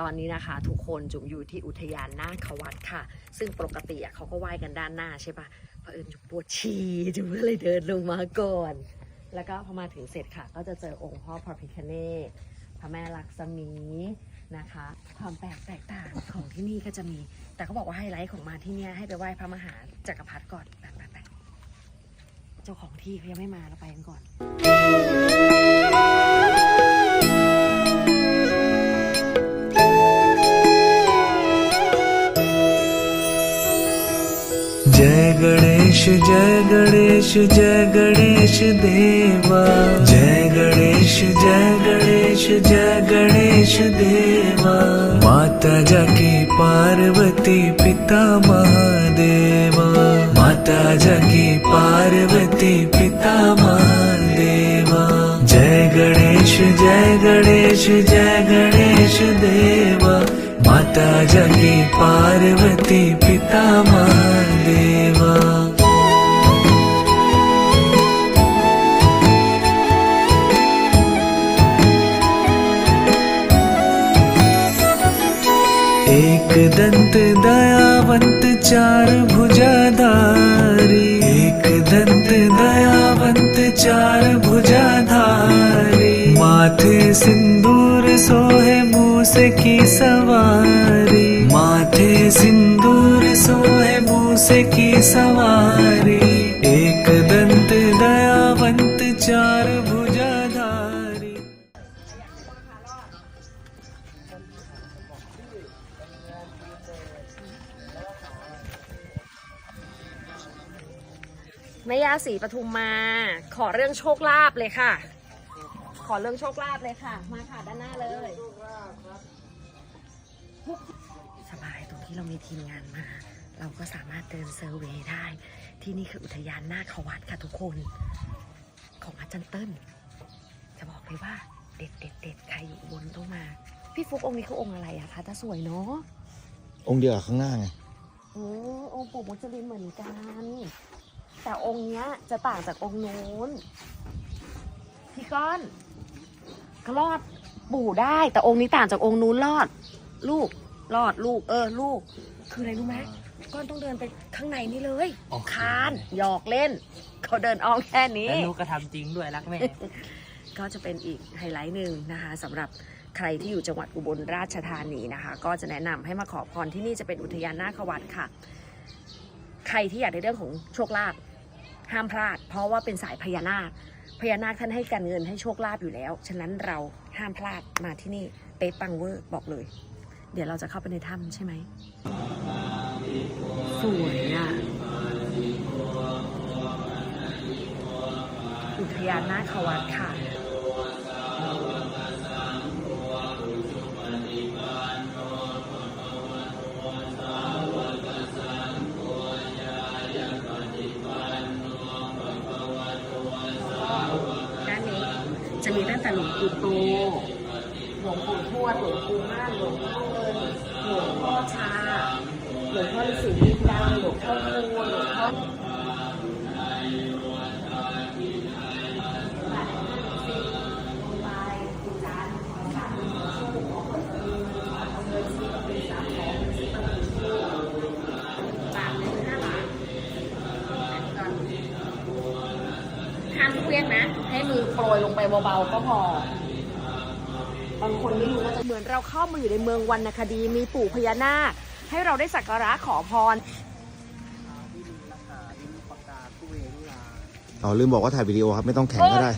ตอนนี้นะคะ ทุกคนจุ๋มอยู่ที่อุทยานนาควัดค่ะ ซึ่งปกติเขาก็ไหว้กันด้านหน้าใช่ปะเผอิญจุ๋มปวดฉี่จุ๋มก็เลยเดินลงมาก่อน แล้วก็พอมาถึงเสร็จค่ะ ก็จะเจอองค์พ่อพระพิคเนศพระแม่ลักษมีนะคะ ความแปลกแตกต่างของที่นี่ก็จะมี แต่เขาบอกว่าไฮไลท์ของมาที่เนี่ยให้ไปไหว้พระมหาจักรพรรดิก่อนไปไปไปเจ้าของที่เขายังไม่มาเราไปกันก่อน गणेश, जय गणेश जय गणेश देवा। जय गणेश जय गणेश जय गणेश देवा। माता जाकी पार्वती पिता महादेवा। माता जाकी पार्वती पिता महादेवा। जय गणेश जय गणेश जय गणेश देवा। माता जाकी पार्वती पिता महादेवा। एक दंत दयावंत चार भुजाधारी। एक दंत दयावंत चार भुजाधारी। माथे सिंदूर सोहे मूसे की सवारी। माथे सिंदूर सोहे मूसे की सवारी। แม่ย่าศรีปทุมมา ขอเรื่องโชคลาภเลยค่ะ ขอเรื่องโชคลาภเลยค่ะ มาค่ะด้านหน้าเลยสบายตรงที่เรามีทีมงานมา เราก็สามารถเดินเซอร์เวย์ได้ ที่นี่คืออุทยานนาควัดค่ะทุกคน ของอาจารย์เติ้ลจะบอกเลยว่าเด็ดเด็ดเด็ดใครอยู่อุบนต้องมา พี่ฟุกองค์นี้คือองค์อะไรอะคะแต่สวยเนาะองค์เดียวกับข้างหน้าไงเออองค์ปู่มุจลินเหมือนกัน แต่องค์เนี้ยจะต่างจากองค์นู้น พี่ก้อนก็รอดปู่ได้ แต่องค์นี้ต่างจากองค์นู้นรอด ลูกรอดลูก เออ ลูก คืออะไรรู้ไหมก้อนต้องเดินไปข้างในนี่เลยโอเค คานหยอกเล่น เขาเดินอ้อมแค่นี้ แล้วลูกก็ทำจริงด้วยรักแม่ ก็จะเป็นอีกไฮไลท์หนึ่งนะคะสำหรับใครที่อยู่จังหวัดอุบลราชธานีนะคะ ก็จะแนะนำให้มาขอพรที่นี่จะเป็นอุทยานนาควัดค่ะ ใครที่อยากได้เรื่องของโชคลาภ ห้ามพลาด เพราะว่าเป็นสายพญานาคพญานาคท่านให้การเงินให้โชคลาภอยู่แล้ว ฉะนั้นเราห้ามพลาดมาที่นี่เป๊ะปังเวอร์บอกเลย เดี๋ยวเราจะเข้าไปในถ้ำใช่ไหมสวยอะอุทยานนาควัดค่ะ แต่หลวงปู่โต หลวงปู่ทวด หลวงปู่ม่านหลวงพ่อเงินหลวงพ่อชา หลวงพ่อฤาษีลิงดำหลวงพ่อคูหลวงพ่อเวียงนะ ให้มือโปรยลงไปเบาๆก็พอบางคนไม่รู้ว่าจะเหมือนเราเข้ามาอยู่ในเมืองวรรณคดีมีปู่พญานาคให้เราได้สักการะขอพรอ๋อลืมบอกว่าถ่ายวิดีโอครับ ไม่ต้องแข็งก็ได้